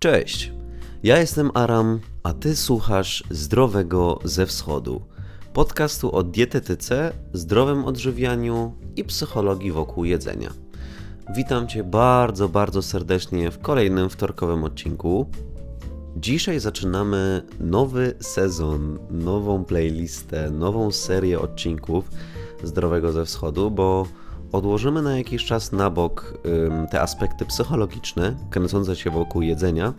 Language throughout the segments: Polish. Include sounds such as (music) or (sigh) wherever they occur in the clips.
Cześć, ja jestem Aram, a ty słuchasz Zdrowego ze Wschodu. Podcastu o dietetyce, zdrowym odżywianiu i psychologii wokół jedzenia. Witam cię bardzo, bardzo serdecznie w kolejnym wtorkowym odcinku. Dzisiaj zaczynamy nowy sezon, nową playlistę, nową serię odcinków Zdrowego ze Wschodu, bo odłożymy na jakiś czas na bok te aspekty psychologiczne, kręcące się wokół jedzenia,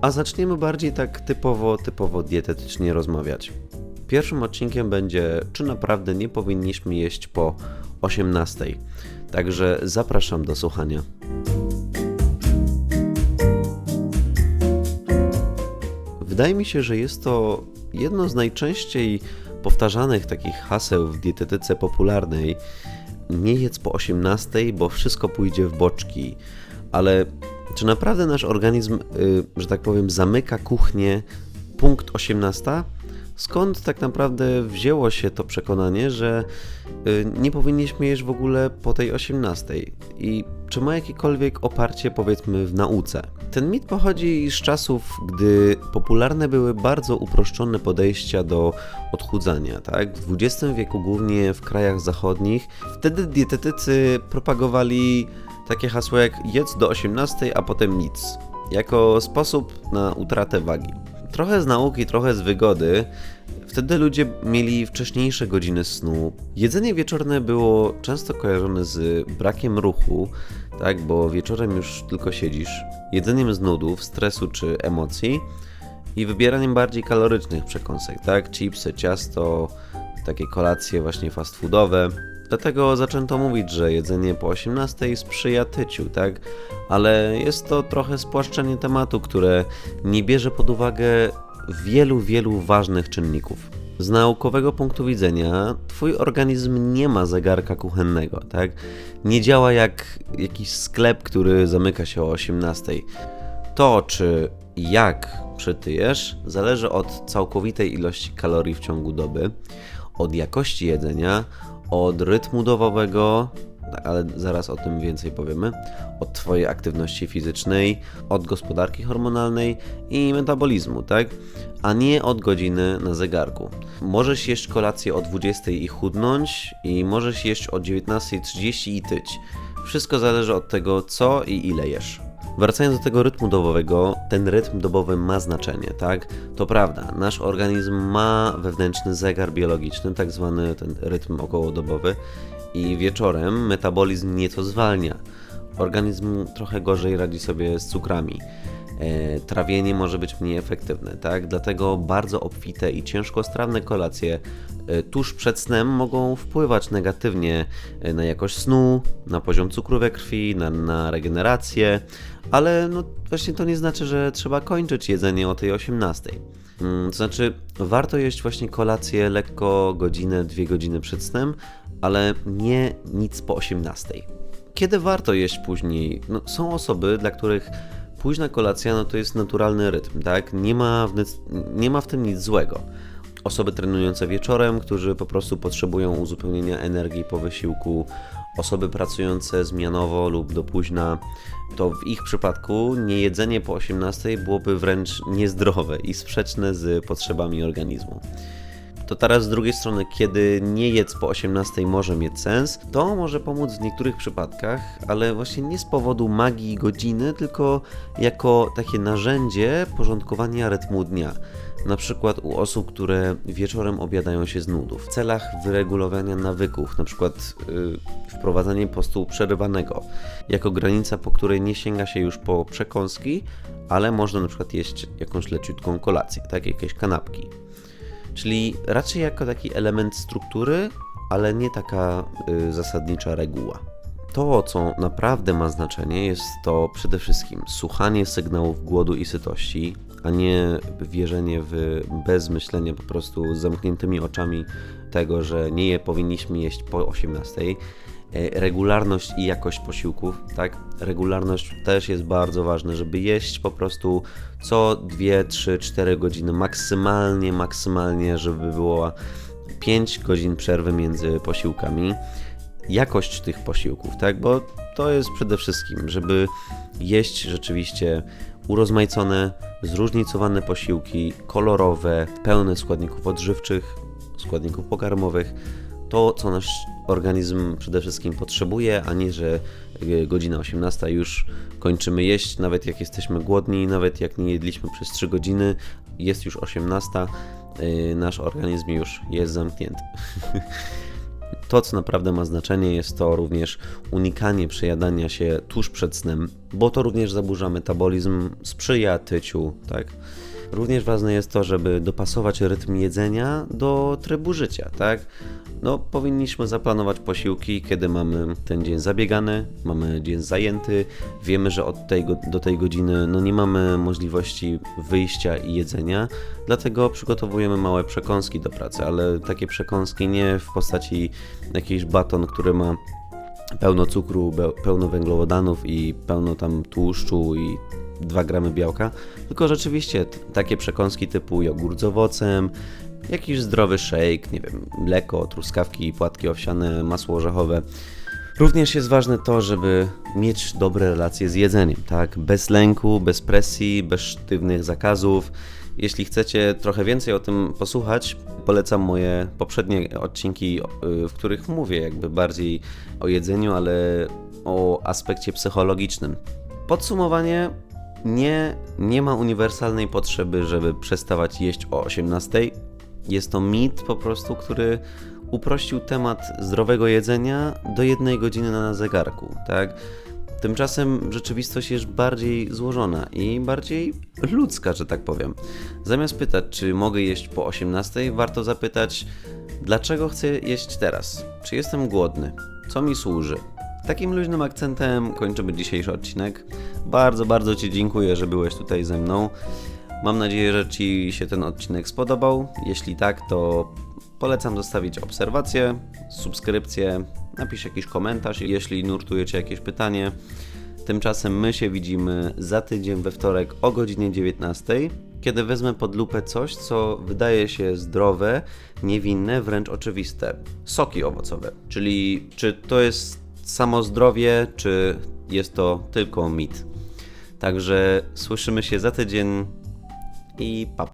a zaczniemy bardziej tak typowo, typowo dietetycznie rozmawiać. Pierwszym odcinkiem będzie, czy naprawdę nie powinniśmy jeść po 18. Także zapraszam do słuchania. Wydaje mi się, że jest to jedno z najczęściej powtarzanych takich haseł w dietetyce popularnej. Nie jedz po 18, bo wszystko pójdzie w boczki. Ale czy naprawdę nasz organizm, y, że tak powiem, zamyka kuchnię punkt 18? Skąd tak naprawdę wzięło się to przekonanie, że y, nie powinniśmy jeść w ogóle po tej 18? I czy ma jakiekolwiek oparcie, powiedzmy, w nauce? Ten mit pochodzi z czasów, gdy popularne były bardzo uproszczone podejścia do odchudzania. Tak? W XX wieku, głównie w krajach zachodnich, wtedy dietetycy propagowali takie hasło jak jedz do 18, a potem nic, jako sposób na utratę wagi. Trochę z nauki, trochę z wygody. Wtedy ludzie mieli wcześniejsze godziny snu. Jedzenie wieczorne było często kojarzone z brakiem ruchu, tak, bo wieczorem już tylko siedzisz. Jedzeniem z nudów, stresu czy emocji i wybieraniem bardziej kalorycznych przekąsek, tak? Chipsy, ciasto, takie kolacje właśnie fast foodowe. Dlatego zaczęto mówić, że jedzenie po 18 sprzyja tyciu, tak? Ale jest to trochę spłaszczenie tematu, które nie bierze pod uwagę wielu, wielu ważnych czynników. Z naukowego punktu widzenia, twój organizm nie ma zegarka kuchennego, tak? Nie działa jak jakiś sklep, który zamyka się o 18. To, czy jak przytyjesz, zależy od całkowitej ilości kalorii w ciągu doby, od jakości jedzenia, od rytmu dobowego, ale zaraz o tym więcej powiemy, od Twojej aktywności fizycznej, od gospodarki hormonalnej i metabolizmu, tak? A nie od godziny na zegarku. Możesz jeść kolację o 20 i chudnąć, i możesz jeść o 19.30 i tyć. Wszystko zależy od tego, co i ile jesz. Wracając do tego rytmu dobowego, ten rytm dobowy ma znaczenie, tak? To prawda, nasz organizm ma wewnętrzny zegar biologiczny, tak zwany ten rytm okołodobowy i wieczorem metabolizm nieco zwalnia. Organizm trochę gorzej radzi sobie z cukrami. E, trawienie może być mniej efektywne, tak? Dlatego bardzo obfite i ciężkostrawne kolacje e, tuż przed snem mogą wpływać negatywnie e, na jakość snu, na poziom cukru we krwi, na, na regenerację, ale no właśnie to nie znaczy, że trzeba kończyć jedzenie o tej 18. Mm, to znaczy, warto jeść właśnie kolację lekko godzinę, dwie godziny przed snem, ale nie nic po 18. Kiedy warto jeść później? No, są osoby, dla których późna kolacja no to jest naturalny rytm, tak? Nie ma w, nie ma w tym nic złego. Osoby trenujące wieczorem, którzy po prostu potrzebują uzupełnienia energii po wysiłku, osoby pracujące zmianowo lub do późna, to w ich przypadku niejedzenie po 18 byłoby wręcz niezdrowe i sprzeczne z potrzebami organizmu to teraz z drugiej strony, kiedy nie jedz po 18 może mieć sens, to może pomóc w niektórych przypadkach, ale właśnie nie z powodu magii godziny, tylko jako takie narzędzie porządkowania rytmu dnia. Na przykład u osób, które wieczorem obiadają się z nudów, w celach wyregulowania nawyków, na przykład yy, wprowadzanie postu przerywanego, jako granica, po której nie sięga się już po przekąski, ale można na przykład jeść jakąś leciutką kolację, tak jakieś kanapki. Czyli raczej jako taki element struktury, ale nie taka y, zasadnicza reguła. To, co naprawdę ma znaczenie, jest to przede wszystkim słuchanie sygnałów głodu i sytości, a nie wierzenie w bez myślenia po prostu z zamkniętymi oczami tego, że nie je powinniśmy jeść po 18. E, regularność i jakość posiłków, tak? Regularność też jest bardzo ważna, żeby jeść po prostu co 2, 3, 4 godziny, maksymalnie, maksymalnie, żeby było 5 godzin przerwy między posiłkami. Jakość tych posiłków, tak? Bo to jest przede wszystkim, żeby jeść rzeczywiście urozmaicone, zróżnicowane posiłki, kolorowe, pełne składników odżywczych, składników pokarmowych. To, co nasz organizm przede wszystkim potrzebuje, a nie, że y, godzina 18 już kończymy jeść, nawet jak jesteśmy głodni, nawet jak nie jedliśmy przez 3 godziny, jest już 18, y, nasz organizm już jest zamknięty. (laughs) To, co naprawdę ma znaczenie, jest to również unikanie przejadania się tuż przed snem, bo to również zaburza metabolizm, sprzyja tyciu, tak? Również ważne jest to, żeby dopasować rytm jedzenia do trybu życia, tak? No, powinniśmy zaplanować posiłki, kiedy mamy ten dzień zabiegany, mamy dzień zajęty, wiemy, że od tej, do tej godziny no, nie mamy możliwości wyjścia i jedzenia, dlatego przygotowujemy małe przekąski do pracy, ale takie przekąski nie w postaci jakiś baton, który ma pełno cukru, pełno węglowodanów i pełno tam tłuszczu i 2 gramy białka, tylko rzeczywiście takie przekąski typu jogurt z owocem, jakiś zdrowy shake, nie wiem, mleko, truskawki, płatki owsiane, masło orzechowe. Również jest ważne to, żeby mieć dobre relacje z jedzeniem, tak? Bez lęku, bez presji, bez sztywnych zakazów. Jeśli chcecie trochę więcej o tym posłuchać, polecam moje poprzednie odcinki, y, w których mówię jakby bardziej o jedzeniu, ale o aspekcie psychologicznym. Podsumowanie: nie, nie ma uniwersalnej potrzeby, żeby przestawać jeść o 18. Jest to mit po prostu, który uprościł temat zdrowego jedzenia do jednej godziny na zegarku, tak? Tymczasem rzeczywistość jest bardziej złożona i bardziej ludzka, że tak powiem. Zamiast pytać, czy mogę jeść po 18, warto zapytać, dlaczego chcę jeść teraz? Czy jestem głodny? Co mi służy? Takim luźnym akcentem kończymy dzisiejszy odcinek. Bardzo, bardzo Ci dziękuję, że byłeś tutaj ze mną. Mam nadzieję, że Ci się ten odcinek spodobał. Jeśli tak, to polecam zostawić obserwację, subskrypcję, napisz jakiś komentarz, jeśli nurtuje Cię jakieś pytanie. Tymczasem my się widzimy za tydzień we wtorek o godzinie 19, kiedy wezmę pod lupę coś, co wydaje się zdrowe, niewinne, wręcz oczywiste. Soki owocowe. Czyli czy to jest samo zdrowie, czy jest to tylko mit. Także słyszymy się za tydzień i pa.